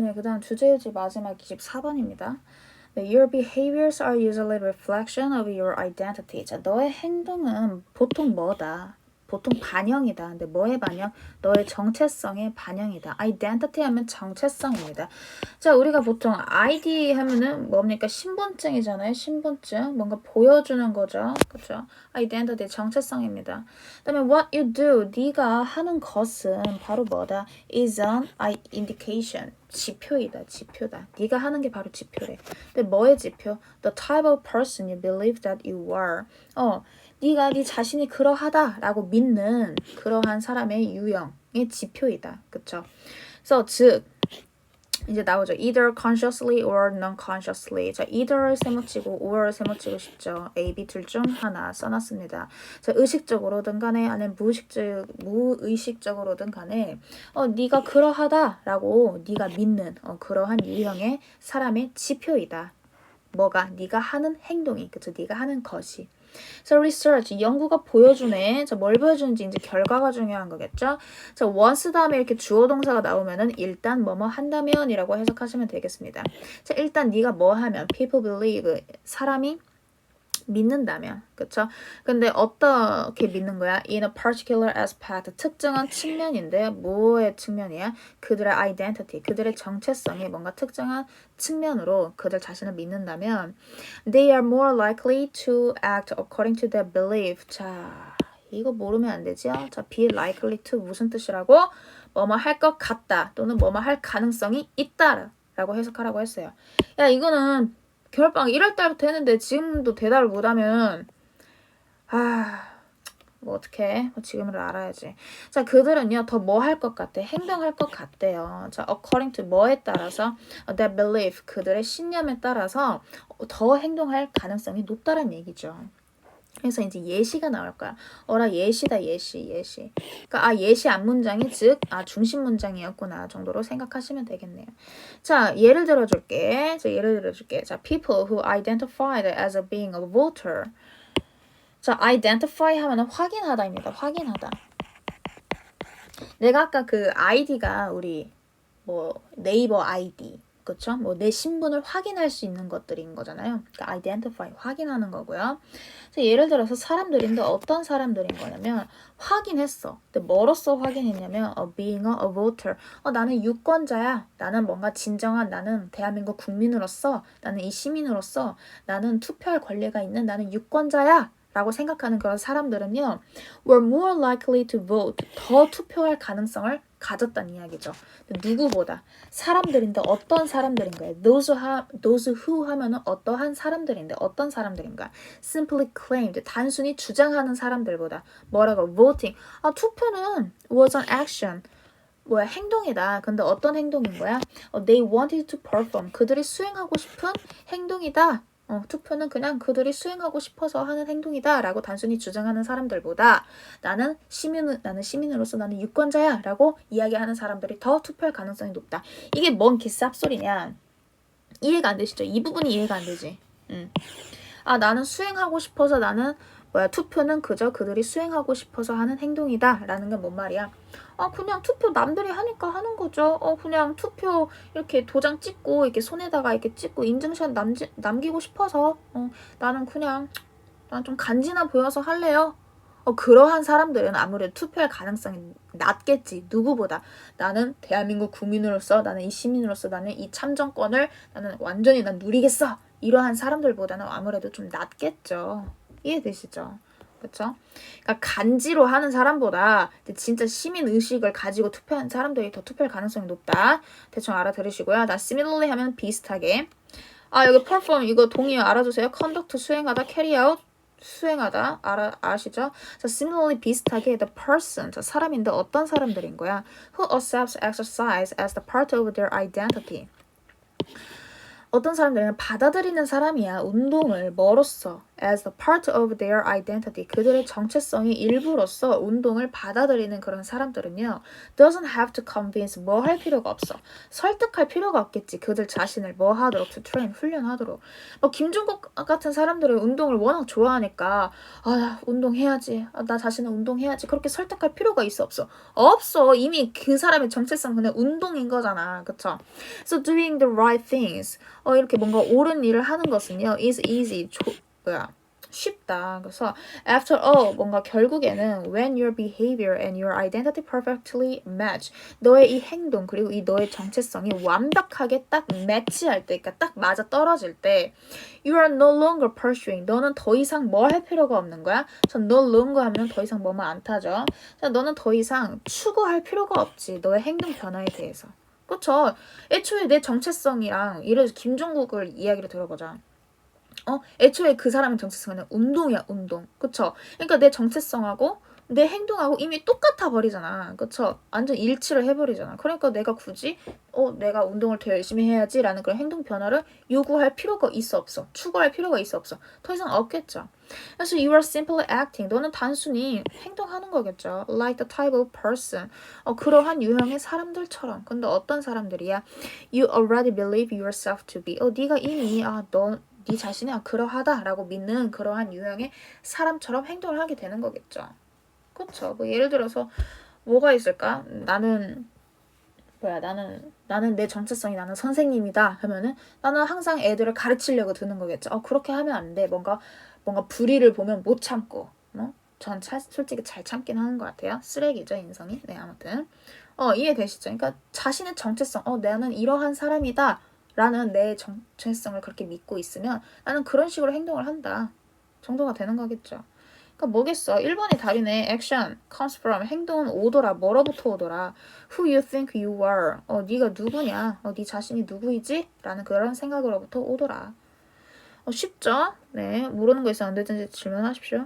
네, 그 다음 주제유지 마지막 24번입니다. 네, your behaviors are usually reflection of your identity. 자, 너의 행동은 보통 뭐다? 보통 반영이다. 근데 뭐의 반영? 너의 정체성의 반영이다. identity 하면 정체성입니다. 자, 우리가 보통 ID 하면은 뭡니까? 신분증이잖아요. 신분증. 뭔가 보여주는 거죠. 그렇죠? identity 정체성입니다. 그다음에 what you do 네가 하는 것은 바로 뭐다? is an indication. 지표이다. 지표다. 네가 하는 게 바로 지표래. 근데 뭐의 지표? The type of person you believe that you are. 어, 네가 네 자신이 그러하다라고 믿는 그러한 사람의 유형의 지표이다. 그쵸? 그래서 즉 이제 나오죠. either consciously or non-consciously. 자, either를 세모치고 or를 세모치고 싶죠. A, B 둘 중 하나 써놨습니다. 자, 의식적으로든 간에 아니면 무의식적 무의식적으로든 간에 어, 네가 그러하다라고 네가 믿는 어, 그러한 유형의 사람의 지표이다. 뭐가 네가 하는 행동이 그쵸? 네가 하는 것이. So research 연구가 보여주네. 자, 뭘 보여주는지 이제 결과가 중요한 거겠죠. 자, once 다음에 이렇게 주어 동사가 나오면은 일단 뭐뭐 한다면이라고 해석하시면 되겠습니다. 자, 일단 네가 뭐 하면 people believe 사람이 믿는다면 그쵸? 근데 어떻게 믿는 거야? In a particular aspect 특정한 측면인데 뭐의 측면이야? 그들의 identity 그들의 정체성이 뭔가 특정한 측면으로 그들 자신을 믿는다면 they are more likely to act according to their belief 자 이거 모르면 안 되죠? 자 be likely to 무슨 뜻이라고? 뭐뭐 할 것 같다 또는 뭐뭐 할 가능성이 있다 라고 해석하라고 했어요 야 이거는 겨울방 1월 달부터 했는데 지금도 대답을 못하면 아. 뭐 어떻게 지금을 알아야지. 자 그들은요 더 뭐 할 것 같대 행동할 것 같대요. 자 according to 뭐에 따라서 that belief 그들의 신념에 따라서 더 행동할 가능성이 높다는 얘기죠. 그래서 이제 예시가 나올 거야. 어라 예시다 예시 예시. 그러니까 아 예시 앞 문장이 즉 아 중심 문장이었구나 정도로 생각하시면 되겠네요. 자 예를 들어줄게. 자 예를 들어줄게. 자 people who identified as a being a voter. 자 identify 하면은 확인하다입니다. 확인하다. 내가 아까 그 아이디가 우리 뭐 네이버 아이디 그쵸? 뭐 내 신분을 확인할 수 있는 것들인 거잖아요. 그러니까 identify 확인하는 거고요. 예를 들어서 사람들인데 어떤 사람들인 거냐면 확인했어. 근데 뭐로써 확인했냐면 어, being a, a voter. 어, 나는 유권자야. 나는 뭔가 진정한 나는 대한민국 국민으로서 나는 이 시민으로서 나는 투표할 권리가 있는 나는 유권자야. 라고 생각하는 그런 사람들은요, were more likely to vote. 더 투표할 가능성을 가졌다는 이야기죠. 누구보다 사람들인데 어떤 사람들인 거예요? Those, 하, those who 하면은 어떠한 사람들인데 어떤 사람들인가? Simply claimed 단순히 주장하는 사람들보다 뭐라고? Voting 아 투표는 was an action 뭐야 행동이다. 근데 어떤 행동인 거야? 어, they wanted to perform 그들이 수행하고 싶은 행동이다. 어, 투표는 그냥 그들이 수행하고 싶어서 하는 행동이다라고 단순히 주장하는 사람들보다 나는 시민 나는 시민으로서 나는 유권자야라고 이야기하는 사람들이 더 투표할 가능성이 높다. 이게 뭔 개쌉소리냐? 이해가 안 되시죠? 이 부분이 이해가 안 되지. 음. 아 나는 수행하고 싶어서 나는 뭐야 투표는 그저 그들이 수행하고 싶어서 하는 행동이다 라는 건 뭔 말이야? 아 그냥 투표 남들이 하니까 하는 거죠. 어 그냥 투표 이렇게 도장 찍고 이렇게 손에다가 이렇게 찍고 인증샷 남지, 남기고 싶어서 어 나는 그냥 난 좀 간지나 보여서 할래요. 어 그러한 사람들은 아무래도 투표할 가능성이 낮겠지 누구보다 나는 대한민국 국민으로서 나는 이 시민으로서 나는 이 참정권을 나는 완전히 난 누리겠어 이러한 사람들보다는 아무래도 좀 낮겠죠 이해되시죠? 그렇죠? 그러니까 간지로 하는 사람보다 진짜 시민 의식을 가지고 투표한 사람들이 더 투표할 가능성이 높다. 대충 알아들으시고요. 나 similarly 하면 비슷하게. 아 여기 perform 이거 동의어 알아두세요. conduct 수행하다, carry out 수행하다 알아 아시죠? 자 similarly 비슷하게 the person 자 사람인데 어떤 사람들인 거야? Who accepts exercise as the part of their identity. 어떤 사람들은 받아들이는 사람이야 운동을 뭐로써 as a part of their identity. 그들의 정체성의 일부로서 운동을 받아들이는 그런 사람들은요. doesn't have to convince 뭐 할 필요가 없어. 설득할 필요가 없겠지. 그들 자신을 뭐 하도록 to train 훈련하도록. 뭐 김종국 같은 사람들은 운동을 워낙 좋아하니까 아, 나 운동해야지. 아, 나 자신은 운동해야지. 그렇게 설득할 필요가 있어 없어. 없어. 이미 그 사람의 정체성 그냥 운동인 거잖아. 그쵸? So doing the right things. 어, 이렇게 뭔가 옳은 일을 하는 것은요. is easy. 조, 뭐야. 쉽다. 그래서 after all 뭔가 결국에는 when your behavior and your identity perfectly match 너의 이 행동 그리고 이 너의 정체성이 완벽하게 딱 매치할 때 그러니까 딱 맞아 떨어질 때 you are no longer pursuing 너는 더 이상 뭐할 필요가 없는 거야. 전 no longer 하면 더 이상 뭐만 안 타죠. 자, 너는 더 이상 추구할 필요가 없지. 너의 행동 변화에 대해서. 그쵸? 애초에 내 정체성이랑 들어서 김종국을 이야기를 들어보자. 어, 애초에 그 사람의 정체성은 운동이야, 운동. 그쵸? 그러니까 내 정체성하고 내 행동하고 이미 똑같아 버리잖아. 그쵸? 완전 일치를 해버리잖아. 그러니까 내가 굳이, 어, 내가 운동을 더 열심히 해야지라는 그런 행동 변화를 요구할 필요가 있어, 없어. 추구할 필요가 있어, 없어. 더 이상 없겠죠. 그래서 you are simply acting. 너는 단순히 행동하는 거겠죠. Like the type of person. 어, 그러한 유형의 사람들처럼. 근데 어떤 사람들이야? You already believe yourself to be. 어, 네가 이미, 아, 너, 네 자신이 아, 그러하다라고 믿는 그러한 유형의 사람처럼 행동을 하게 되는 거겠죠. 그렇죠. 뭐 예를 들어서 뭐가 있을까? 나는 뭐야 나는 나는 내 정체성이 나는 선생님이다 하면은 나는 항상 애들을 가르치려고 드는 거겠죠. 어 그렇게 하면 안 돼. 뭔가 뭔가 불의를 보면 못 참고. 뭐? 전 차, 솔직히 잘 참긴 하는 것 같아요. 쓰레기죠 인성이. 네 아무튼 어 이해되시죠? 그러니까 자신의 정체성. 어 나는 이러한 사람이다. 라는 내 정체성을 그렇게 믿고 있으면 나는 그런 식으로 행동을 한다. 정도가 되는 거겠죠. 그러니까 뭐겠어. 1번이 답이네. action comes from 행동은 오더라. 뭐로부터 오더라. who you think you are. 어, 네가 누구냐? 어, 네 자신이 누구이지? 라는 그런 생각으로부터 오더라. 어, 쉽죠? 네. 모르는 거 있으면 언제든지 질문하십시오.